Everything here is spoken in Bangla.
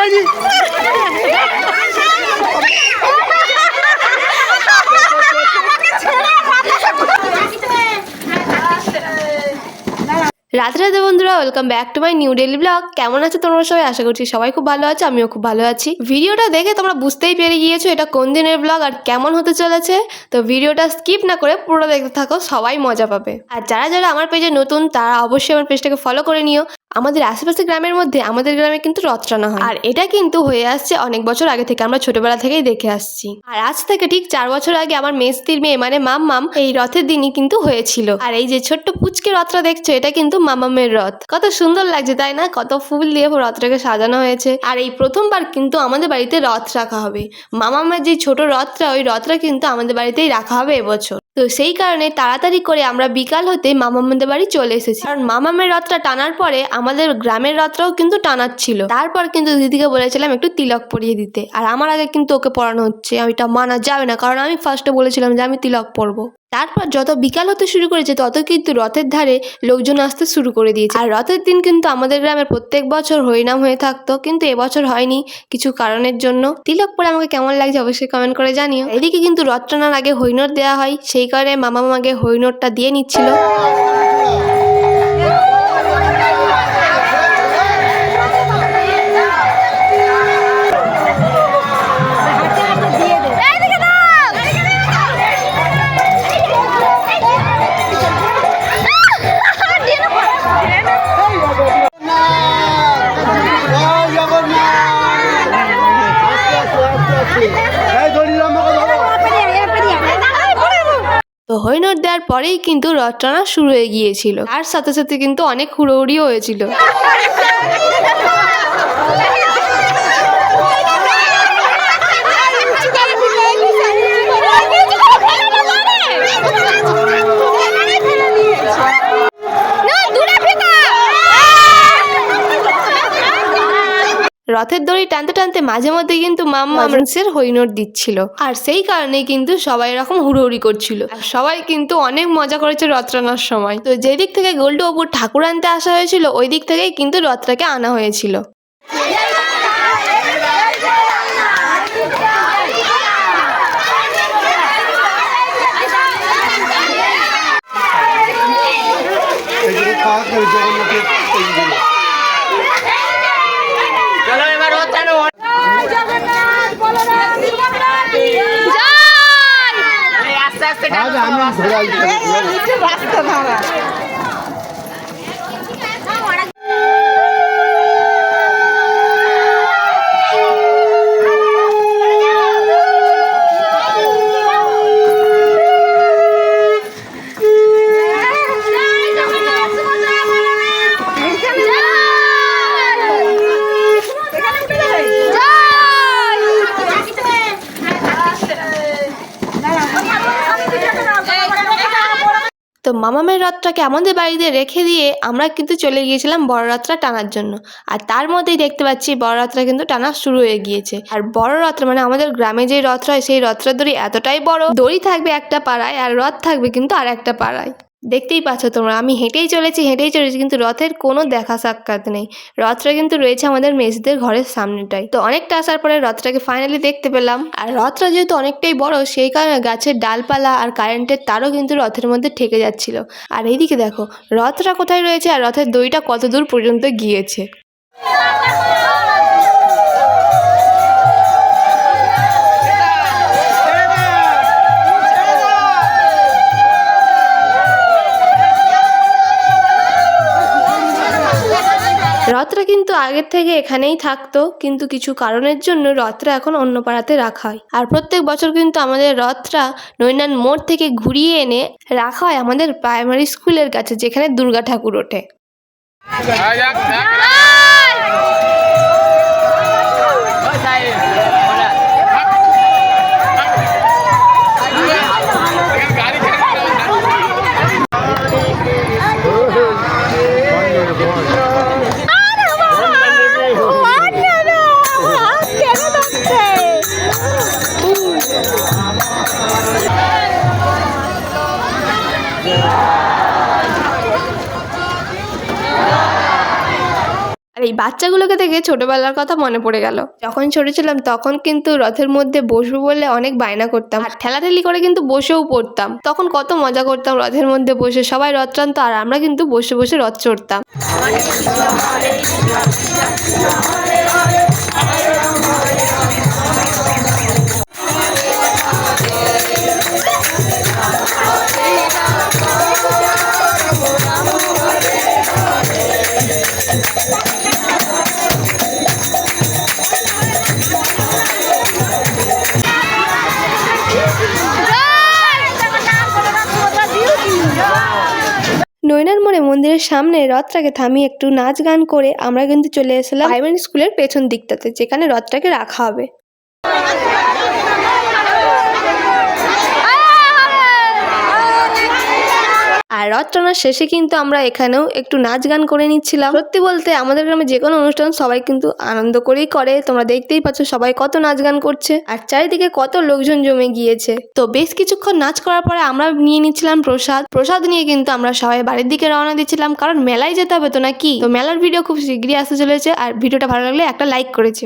যায়নি। রাতে বন্ধুরা welcome back to my new daily blog কেমন আছে তোমরা সবাই? আশা করছি সবাই খুব ভালো আছে, আমিও খুব ভালো আছি। ভিডিওটা দেখে তোমরা বুঝতেই পেরে গিয়েছো এটা কোন দিনের ব্লগ আর কেমন হতে চলেছে। তো ভিডিওটা স্কিপ না করে পুরো দেখতে থাকো, সবাই মজা পাবে। আর যারা যারা আমার পেজে নতুন, তারা অবশ্যই আমার পেজটাকে ফলো করে নিও। আমাদের আশেপাশে গ্রামের মধ্যে আমাদের গ্রামে কিন্তু রথ টানা হয়। আর এটা কিন্তু হয়ে আসছে অনেক বছর আগে থেকে আমরা ছোটবেলা থেকেই দেখে আসছি। আর আজ থেকে ঠিক চার বছর আগে আমার মেস্তির মেয়ে মানে মাম মাম এই রথের দিনই কিন্তু হয়েছিল। আর এই যে ছোট্ট পুচকে রথটা দেখছ এটা কিন্তু মামামের রথ। কত সুন্দর লাগছে তাই না? কত ফুল দিয়ে রথটাকে সাজানো হয়েছে। আর এই প্রথমবার কিন্তু আমাদের বাড়িতে রথ রাখা হবে। মামামের যে ছোট রথটা ওই রথটা কিন্তু আমাদের বাড়িতেই রাখা হবে এবছর। তো সেই কারণে তাড়াতাড়ি করে আমরা বিকাল হতে মামামাদের বাড়ি চলে এসেছি। কারণ মামামের রথটা টানার পরে আমাদের গ্রামের রথটাও কিন্তু টানার ছিল তারপর কিন্তু দিদিকে বলেছিলাম একটু তিলক পরিয়ে দিতে। আর আমার আগে কিন্তু ওকে পড়ানো হচ্ছে। এটা মানা যাবে না। কারণ আমি ফার্স্টে বলেছিলাম যে আমি তিলক পরবো। তারপর যত বিকাল হতে শুরু করেছে, তত কিন্তু রথের ধারে লোকজন আসতে শুরু করে দিয়েছে। আর রথের দিন কিন্তু আমাদের গ্রামের প্রত্যেক বছর হরিনাম হয়ে থাকতো, কিন্তু এবছর হয়নি কিছু কারণের জন্য। তিলক পরে আমাকে কেমন লাগছে অবশ্যই কমেন্ট করে জানিও। এদিকে কিন্তু রথ টানার আগে হৈনট দেওয়া হয়, সেই কারণে মামা মামাকে হরিণরটা দিয়ে নিচ্ছিল। পরেই কিন্তু রথ টানা শুরু হয়ে গিয়েছিল। তার সাথে সাথে কিন্তু অনেক হুড়োহুড়িও হয়েছিল। রথের দড়ি টানতে টানতে মাঝে মধ্যে কিন্তু মাম্মা মানুষের হৈনট দিচ্ছিল। আর সেই কারণেই কিন্তু সবাই এরকম হুড়োহুড়ি করছিল। সবাই কিন্তু অনেক মজা করেছে রথ টানার সময়। তো যেদিক থেকে গোল্ডু অপুর ঠাকুর আনতে আসা হয়েছিল ওই দিক থেকেই কিন্তু রথটাকে আনা হয়েছিল। আস্তে তো মামামের রথটাকে আমাদের বাড়িতে রেখে দিয়ে আমরা কিন্তু চলে গিয়েছিলাম বড় রথটা টানার জন্য। আর তার মধ্যেই দেখতে পাচ্ছি বড় রথটা কিন্তু টানা শুরু হয়ে গিয়েছে। আর বড় রথ মানে আমাদের গ্রামে যে রথ হয়, সেই রথটার দড়ি এতটাই বড়। দড়ি থাকবে একটা পাড়ায় আর রথ থাকবে কিন্তু আর একটা পাড়ায়। দেখতেই পাচ্ছ তোমরা, আমি হেঁটেই চলেছি হেঁটেই চলেছি, কিন্তু রথের কোনো দেখা সাক্ষাৎ নেই। রথটা কিন্তু রয়েছে আমাদের মেসদের ঘরের সামনেটাই। তো অনেকটা আসার পরে রথটাকে ফাইনালি দেখতে পেলাম। আর রথটা যেহেতু অনেকটাই বড়, সেই কারণে গাছের ডালপালা আর কারেন্টের তারও কিন্তু রথের মধ্যে ঠেকে যাচ্ছিল। আর এইদিকে দেখো, রথটা কোথায় রয়েছে আর রথের দইটা কত দূর পর্যন্ত গিয়েছে। রথটা কিন্তু আগের থেকে এখানেই থাকতো, কিন্তু কিছু কারণের জন্য রথরা এখন অন্য পাড়াতে রাখা হয়। আর প্রত্যেক বছর কিন্তু আমাদের রথরা নৈনান মোড় থেকে ঘুরিয়ে এনে রাখা হয় আমাদের প্রাইমারি স্কুলের কাছে, যেখানে দুর্গা ঠাকুর ওঠে। আর এই বাচ্চাগুলোকে দেখে ছোটবেলার কথা মনে পড়ে গেল। যখন ছোট ছিলাম তখন কিন্তু রথের মধ্যে বসবো বলে অনেক বায়না করতাম। আর ঠেলাঠেলি করে কিন্তু বসেও পড়তাম। তখন কত মজা করতাম রথের মধ্যে বসে। সবাই রথ টানতো আর আমরা কিন্তু বসে বসে রথ চড়তাম। নৈনার মোড়ে মন্দিরের সামনে রথটাকে থামিয়ে একটু নাচ গান করে আমরা কিন্তু চলে এসেছিলাম প্রাইমারি স্কুলের পেছন দিকটাতে, যেখানে রথটাকে রাখা হবে আর রথ টানার শেষে কিন্তু আমরা এখানেও একটু নাচ গান করে নিচ্ছিলাম। সত্যি বলতে আমাদের গ্রামে যে কোনো অনুষ্ঠান সবাই কিন্তু আনন্দ করেই করে। তোমরা দেখতেই পাচ্ছ সবাই কত নাচ গান করছে আর চারিদিকে কত লোকজন জমে গিয়েছে। তো বেশ কিছুক্ষণ নাচ করার পরে আমরা নিয়ে নিচ্ছিলাম প্রসাদ। প্রসাদ নিয়ে কিন্তু আমরা সবাই বাড়ির দিকে রওনা দিচ্ছিলাম, কারণ মেলায় যেতে হবে তো নাকি? তো মেলার ভিডিও খুব শীঘ্রই আসতে চলেছে আর ভিডিওটা ভালো লাগলে একটা লাইক করেছে।